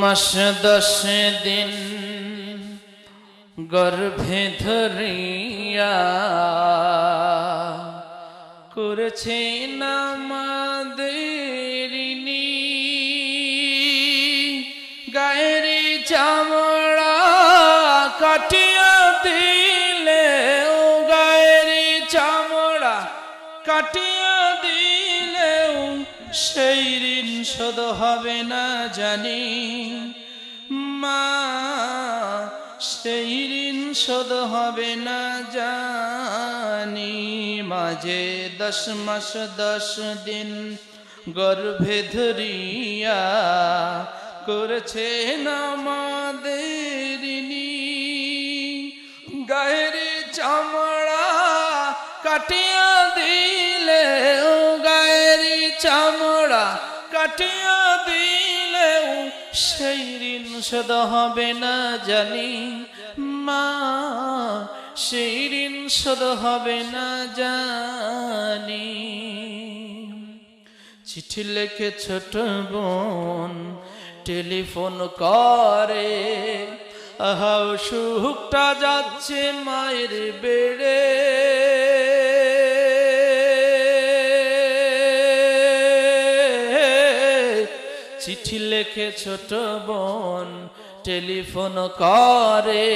মাস দশ দিন গর্ভে ধরিয়া করেছে নামাদেরিনি গায়ের চামড়া কাটিয়া দিলে গায়ের চামড়া কাটিয়া দিলেও সেই ঋণ শোধ হবে না জানি। মা, সেই ঋণ শোধ হবে না জানি। মাঝে দশ মাস, দশ দিন গর্ভে ধরিয়া করেছে নামাদেরিনি গায়ের চামড়া কাটিয়া দিলে কাটিয়া দিলেও সেই ঋণ শোধ হবে না জানি মা, সেই ঋণ শোধ হবে না জানি। চিঠি লেখে ছোট বোন টেলিফোন করে আহাও সুখটা যাচ্ছে মায়ের বেড়ে। চিঠি লেখে ছোট বোন টেলিফোন করে,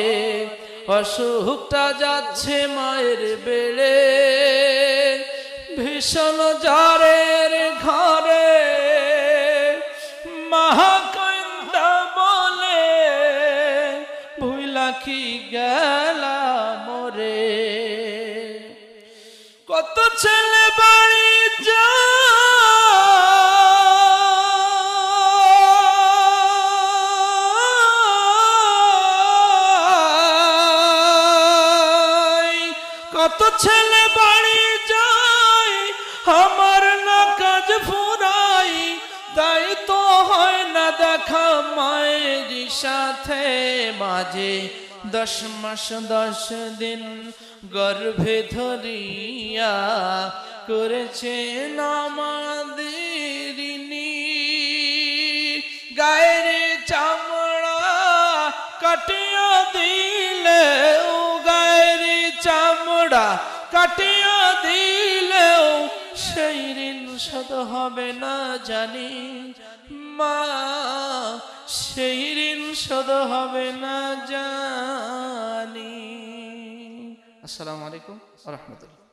অসুখটা যাচ্ছে মায়ের বেড়ে। ভীষণ জ্বরের ঘরে মহাকন্দা বলে, ভুইলা গেলা মোরে। কত ছেলে বাড়ি যায় কত ছেলে বাড়ি যায় আমার না কাজ ফুরাই, তাই তো হয় না দেখা মায়ের সাথে মাঝে। দশ মাস, দশ দিন গর্ভে ধরিয়া করেছে নামাদেরিনি গায়ের চামড়া কাটিয়া দিলে কাটিয়া দিলেও সেই ঋণ শোধ হবে না জানি। মা, সেই ঋণ শোধ হবে না জানি। আসসালামু আলাইকুম রহমতুল্লাহ।